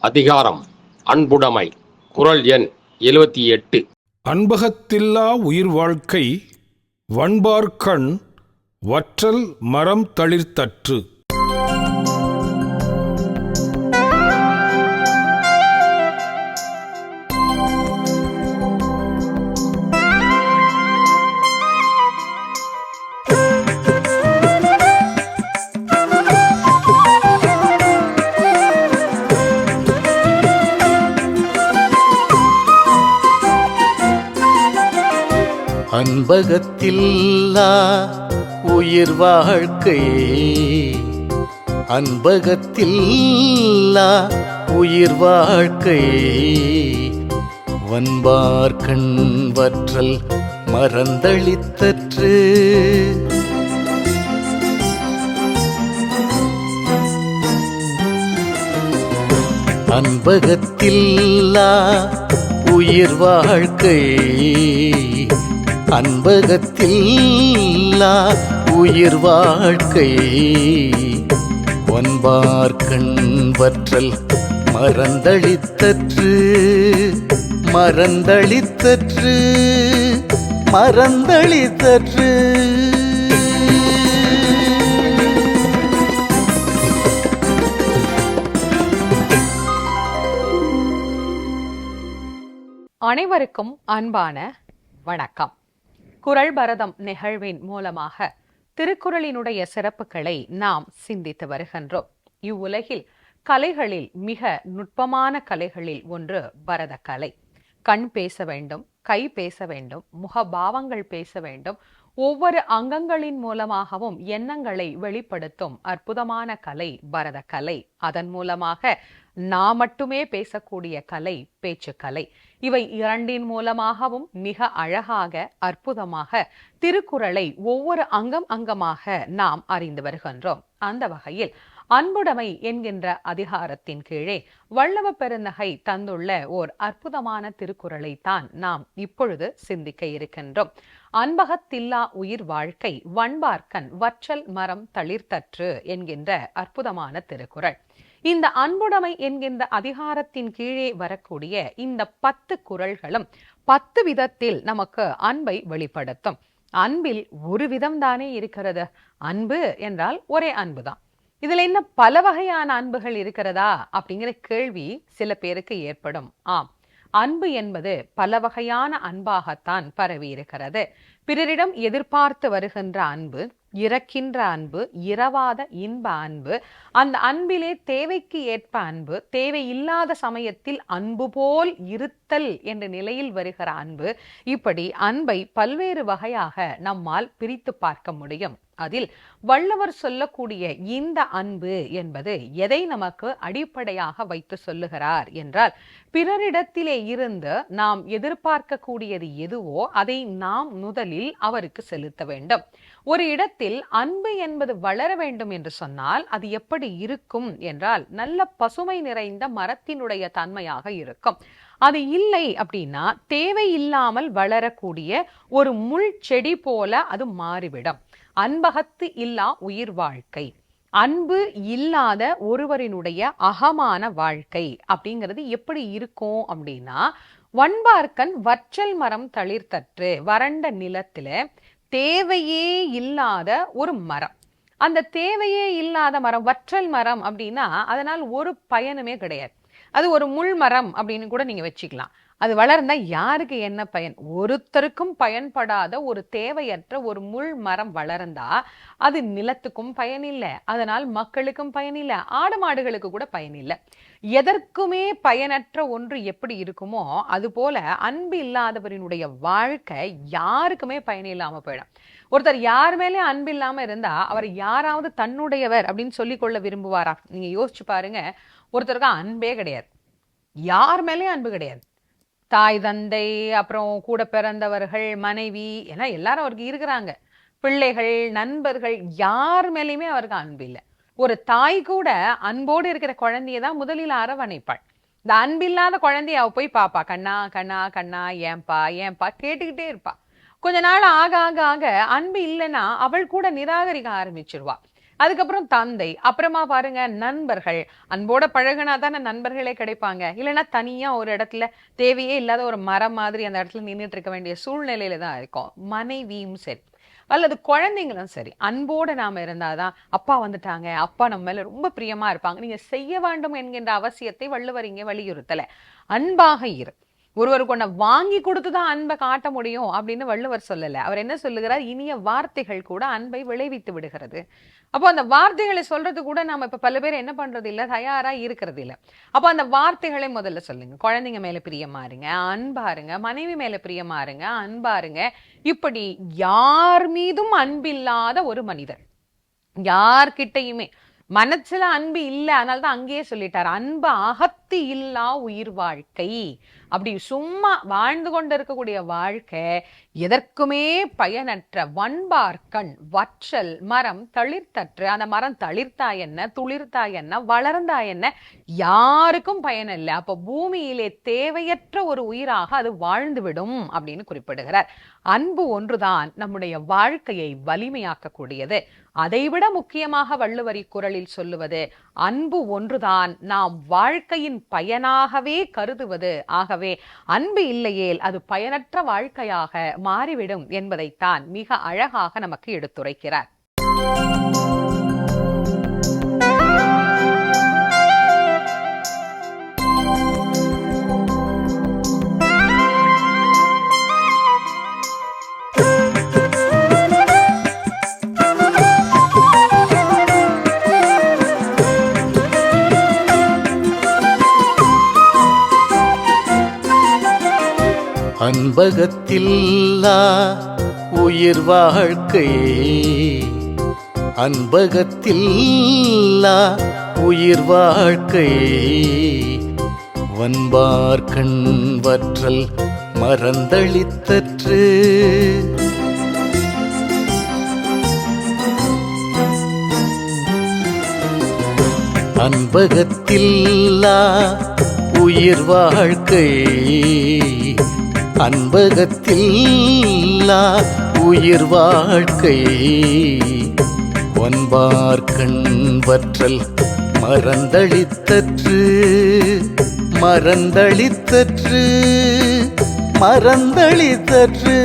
அதிகாரம் அன்புடைமை குரல் எண் எழுபத்தி எட்டு. அன்பகத்தில்லா உயிர் வாழ்க்கை வண்பார்கண் வற்றல் மரம் தளிர்த்தற்று. அன்பகத்தில்லா உயிர் வாழ்க்கையே அன்பகத்தில்லா உயிர் வாழ்க்கையே வன்பார் கண் வற்றல் மறந்தளித்தற்று. அன்பகத்தில்லா உயிர் வாழ்க்கை. அன்பகத்தில் உயிர் வாழ்க்கை. ஒன்பார் கண் வற்றல் மறந்தளித்தற்று மறந்தளித்தற்று மறந்தளித்தற்று. அனைவருக்கும் அன்பான வணக்கம். குரல் பரதம் நிகழ்வின் மூலமாக திருக்குறளினுடைய சிறப்புகளை நாம் சிந்தித்து வருகின்றோம். இவ்வுலகில் கலைகளில் மிக நுட்பமான கலைகளில் ஒன்று பரத கலை கண் பேச வேண்டும் கை பேச வேண்டும் முகபாவங்கள் பேச வேண்டும். ஒவ்வொரு அங்கங்களின் மூலமாகவும் எண்ணங்களை வெளிப்படுத்தும் அற்புதமான கலை பரத கலை அதன் மூலமாக நாம் மட்டுமே பேசக்கூடிய கலை பேச்சுக்கலை. இவை இரண்டின் மூலமாகவும் மிக அழகாக அற்புதமாக திருக்குறளை ஒவ்வொரு அங்கம் அங்கமாக நாம் அறிந்து வருகின்றோம். அந்த வகையில் அன்புடைமை என்கின்ற அதிகாரத்தின் கீழே வல்லவ பெருந்தகை தந்துள்ள ஓர் அற்புதமான திருக்குறளை தான் நாம் இப்பொழுது சிந்திக்க இருக்கின்றோம். அன்பகத்தில்லா உயிர் வாழ்க்கை வண்பார்க்கன் வற்றல் மரம் தளிர்த்தற்று என்கின்ற அற்புதமான திருக்குறள். இந்த அன்புடைமை என்கின்ற அதிகாரத்தின் கீழே வரக்கூடிய இந்த பத்து குரல்களும் பத்து விதத்தில் நமக்கு அன்பை வெளிப்படுத்தும். அன்பில் ஒரு விதம் தானே இருக்கிறது. அன்பு என்றால் ஒரே அன்புதான். இதுல என்ன பல வகையான அன்புகள் இருக்கிறதா அப்படிங்கிற கேள்வி சில பேருக்கு ஏற்படும். ஆம் அன்பு என்பது பல வகையான அன்பாகத்தான் பரவி இருக்கிறது பிறரிடம் எதிர்பார்த்து வருகின்ற அன்பு இறக்கின்ற அன்பு இரவாத இன்ப அன்பு அந்த அன்பிலே தேவைக்கு ஏற்ப அன்பு தேவை இல்லாத சமயத்தில் அன்பு போல் இருத்தல் என்ற நிலையில் வருகிற அன்பு இப்படி அன்பை பல்வேறு வகையாக நம்மால் பிரித்து பார்க்க முடியும். அதில் வள்ளுவர் சொல்லக்கூடிய இந்த அன்பு என்பது எதை நமக்கு அடிப்படையாக வைத்து சொல்லுகிறார் என்றால் பிறரிடத்திலே இருந்து நாம் எதிர்பார்க்கக்கூடியது எதுவோ அதை நாம் முதலில் அவருக்கு செலுத்த வேண்டும். ஒரு இடத்தில் அன்பு என்பது வளர வேண்டும் என்று சொன்னால் அது எப்படி இருக்கும் என்றால் நல்ல பசுமை நிறைந்த மரத்தினுடைய தன்மையாக இருக்கும். அது இல்லை அப்படின்னா தேவையில்லாமல் வளரக்கூடிய ஒரு முள் செடி போல அது மாறிவிடும். அன்பகத்து இல்லா உயிர் வாழ்க்கை. அன்பு இல்லாத ஒருவரினுடைய அகமான வாழ்க்கை அப்படிங்கிறது எப்படி இருக்கும் அப்படின்னா வன்பார்க்கன் வற்றல் மரம் தளிர்த்தற்று வறண்ட நிலத்துல தேவையே இல்லாத ஒரு மரம். அந்த தேவையே இல்லாத மரம் வற்றல் மரம் அப்படின்னா அதனால் ஒரு பயனுமே கிடையாது. அது ஒரு முள் மரம் அப்படின்னு கூட நீங்க வச்சுக்கலாம். அது வளர்ந்தா யாருக்கு என்ன பயன்? ஒருத்தருக்கும் பயன்படாத ஒரு தேவையற்ற ஒரு முள் மரம் வளர்ந்தா அது நிலத்துக்கும் பயனில்லை. அதனால் மக்களுக்கும் பயனில்லை. ஆடு மாடுகளுக்கு கூட பயன் இல்லை எதற்குமே பயனற்ற ஒன்று எப்படி இருக்குமோ அதுபோல அன்பு இல்லாதவரினுடைய வாழ்க்கை யாருக்குமே பயன் இல்லாம போயிடும். ஒருத்தர் யார் மேலே அன்பு இல்லாம இருந்தா அவர் யாராவது தன்னுடையவர் அப்படின்னு சொல்லிக்கொள்ள விரும்புவாரா? நீங்க யோசிச்சு பாருங்க. ஒருத்தருக்கு அன்பே கிடையாது. யார் மேலேயும் அன்பு கிடையாது. தாய் தந்தை அப்புறம் கூட பிறந்தவர்கள் மனைவி ஏன்னா எல்லாரும் அவருக்கு இருக்கிறாங்க. பிள்ளைகள் நண்பர்கள் யார் மேலேயுமே அவருக்கு அன்பு இல்லை. ஒரு தாய் கூட அன்போடு இருக்கிற குழந்தைய தான் முதலில் அரவணைப்பாள். இந்த அன்பில்லாத குழந்தைய அவ போய் பாப்பா. கண்ணா கண்ணா கண்ணா ஏன்பா ஏன்பா கேட்டுக்கிட்டே இருப்பா. கொஞ்ச நாள் ஆக ஆக ஆக அன்பு இல்லைன்னா அவள் கூட நிராகரிக்க ஆரம்பிச்சிருவா. அதுக்கப்புறம் தந்தை அப்புறமா பாருங்க நண்பர்கள். அன்போட பழகுனா தானே நண்பர்களே கிடைப்பாங்க. இல்லைன்னா தனியா ஒரு இடத்துல தேவையே இல்லாத ஒரு மரம் மாதிரி அந்த இடத்துல நின்றுட்டு இருக்க வேண்டிய சூழ்நிலையில தான் இருக்கும். மனைவியும் சரி. அல்லது குழந்தைங்களும் சரி அன்போட நாம இருந்தாதான் அப்பா வந்துட்டாங்க அப்பா நம்ம மேல ரொம்ப பிரியமா இருப்பாங்க. நீங்க செய்ய வேண்டும் என்கின்ற அவசியத்தை வள்ளுவர் இங்கே அன்பாக இரு. ஒருவருக்கு ஒன்றை வாங்கி கொடுத்து தான் அன்பை காட்ட முடியும் அப்படின்னு வள்ளுவர் சொல்லல. அவர் என்ன சொல்லுகிறார்? இனிய வார்த்தைகள் கூட அன்பை விளைவித்து விடுகிறது. அப்போ அந்த வார்த்தைகளை சொல்றது கூட நாம இப்ப பல பேர் என்ன பண்றது இல்ல தயாரா இருக்கிறது இல்ல. அப்போ அந்த வார்த்தைகளை முதல்ல சொல்லுங்க. குழந்தைங்க மேல பிரியமா இருங்க அன்பா மனைவி மேல பிரியமா இருங்க அன்பா இப்படி யார் மீதும் அன்பில்லாத ஒரு மனிதர். யார்கிட்டயுமே மனசுல அன்பு இல்லை அதனால தான் அங்கேயே சொல்லிட்டார். அன்பு அகத்து இல்லா உயிர் வாழ்க்கை. அப்படி சும்மா வாழ்ந்து கொண்டு இருக்கக்கூடிய வாழ்க்கை எதற்குமே பயனற்ற வன்பார்க்கண் வற்றல் மரம் தளிர்த்தற்று. அந்த மரம் தளிர்த்தா என்ன துளிர்த்தா என்ன வளர்ந்தா என்ன? யாருக்கும் பயனில்லை. அப்போ பூமியிலே தேவையற்ற ஒரு உயிராக அது வாழ்ந்துவிடும் அப்படின்னு குறிப்பிடுகிறார். அன்பு ஒன்றுதான் நம்முடைய வாழ்க்கையை வலிமையாக்கக்கூடியது. அதைவிட முக்கியமாக வள்ளுவர் குரலில் சொல்லுவது அன்பு ஒன்றுதான் நாம் வாழ்க்கையின் பயனாகவே கருதுவது. ஆகவே அன்பு இல்லையேல் அது பயனற்ற வாழ்க்கையாக மாறிவிடும் என்பதைத்தான் மிக அழகாக நமக்கு எடுத்துரைக்கிறார். அன்பகத்தில்லா உயிர் வாழ்க்கை. அன்பகத்தில்லா உயிர் வாழ்க்கை. வன்பார் கண் வற்றல் மறந்தளித்தற்று. அன்பகத்தில்லா உயிர் வாழ்க்கை. அன்பகத்தில் உயிர் வாழ்க்கை. ஒன்பார் கண் வற்றல் மறந்தளித்தற்று மறந்தளித்தற்று மறந்தளித்தற்று.